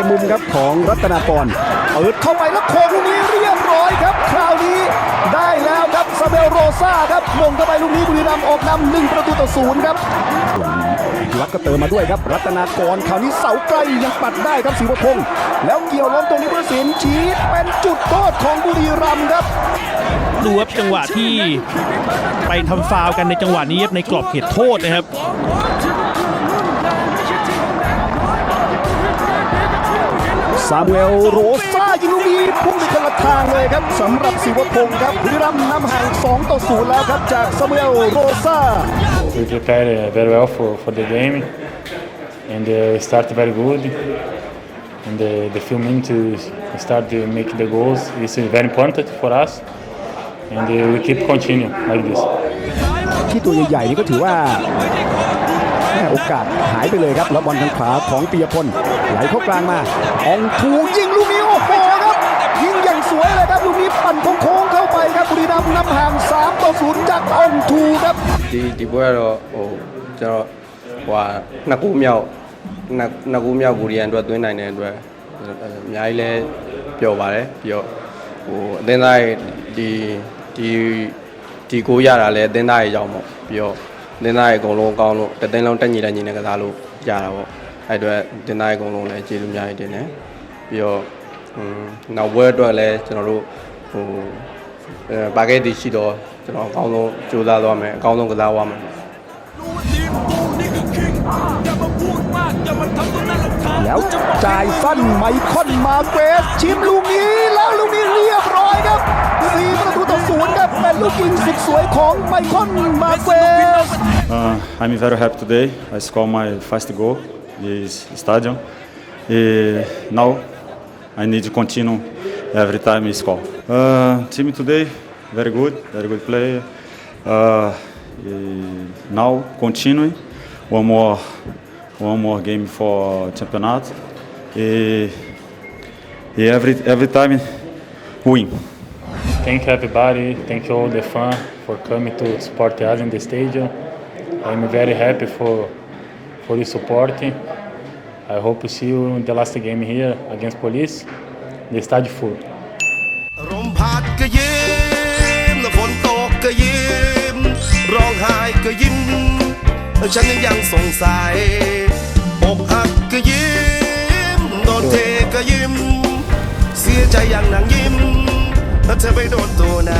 ็นมุมครับของรัตนากรเปิดเข้าไปแล้วโค้งนี้เรียบร้อยครับ คราวนี้ได้แล้วครับซาเบลโรซาครับมงเข้าไปลูกนี้บุรีรัมย์ออกนำหนึ่งประตูต่อศูนย์ครับวัดก็เติมมาด้วยครับรัตนากรคราวนี้เสาไกลยังปัดได้ครับสีวพงศ์แล้วเกี่ยวล้มตรงนี้พระสินชี้เป็นจุดโทษของบุรีรัมย์ครับดูครับ จังหวะที่ไปทำฟาวกันในจังหวะนี้ในกรอบเขตโทษนะครับซามูเอลโรซายิงลูกนีพุ่งไปคนละทางเลยครับสำหรับศิวพงศ์ครับบิรัมยนำห่าง2ต่อ0แล้วครับจากซามูเอลโรซา We prepared very well for for the game and uh, e start very good and the the few minutes to start to make the goals is very important for us and uh, we keep continue like this. ที่ตัวใหญ่ๆ นี่ก็ถือว่าโอกาสหายไปเลยครับ แล้วบอลทางขวาของปียพลไหลเข้ากลางมาองทูยิงลูกนี้โอ้โหครับ ยิงอย่างสวยเลยครับลูกนี้ปั่นโค้งเข้าไปครับบุรีรัมย์นำห่าง3ต่อ0จากองทูครับดีดีเวอร์โอ้จะว่านักกู้เมียวนักนักกู้เมียวบุรีรัมย์ด้วยตัวไในเนี่ยด้วยย้ายเลยเปลี่ยวไปเลยเปลี่ยวโอ้เดုအသင်းသာဒီကိုရတာလည်းအသင်းသားရဲ့ကြောင့်ပေါ့ပြီးတော့အသင်းသားရဲ့အကုန်လုံးအကောင်းလို့တသိန်းလုံးတက်ညီတက်ညီနဲ့ကစားလို့ရတာပေါ့အဲ့အတွက်အသင်းသားရဲ့အကုန်လုံးလည်းကျေးဇူးများကြီးတင်တယ်ပြီးတော့နောက်ဘွဲအတွက်လည်းကျွန်တော်တို့ဟိုဘာကဲတီရှိတော့ကျွန်တော်အကောင်းဆုံးကြိုးစားသွားမယ်အကောင်းဆုံးကစားသွားမယ်แล้วจ่ายสั้นไมคอนมาเวสชิมลูกนี้แล้วลูกนี้เรียบร้อยครับสีประตูต่อศูนย์ครับเป็นลูกยิงสุดสวยของไมคอนมาเวส I'm very happy today I score my first goal this stadium and now I need to continue every time I score uh, team today very good very good play uh, now continue one more one more game for championat. E, e every every time win. Thank you everybody. Thank you all the fans for coming to support us in the stadium. I'm very happy for for the support. I hope to see you in the last game here against Police. The stadium full. ก็ยิ้ม ฉันยังสงสัยอกหักก็ยิ้ม โดนเทก็ยิ้ม เสียใจอย่างนางยิ้มเธอไปโดนตัวไหน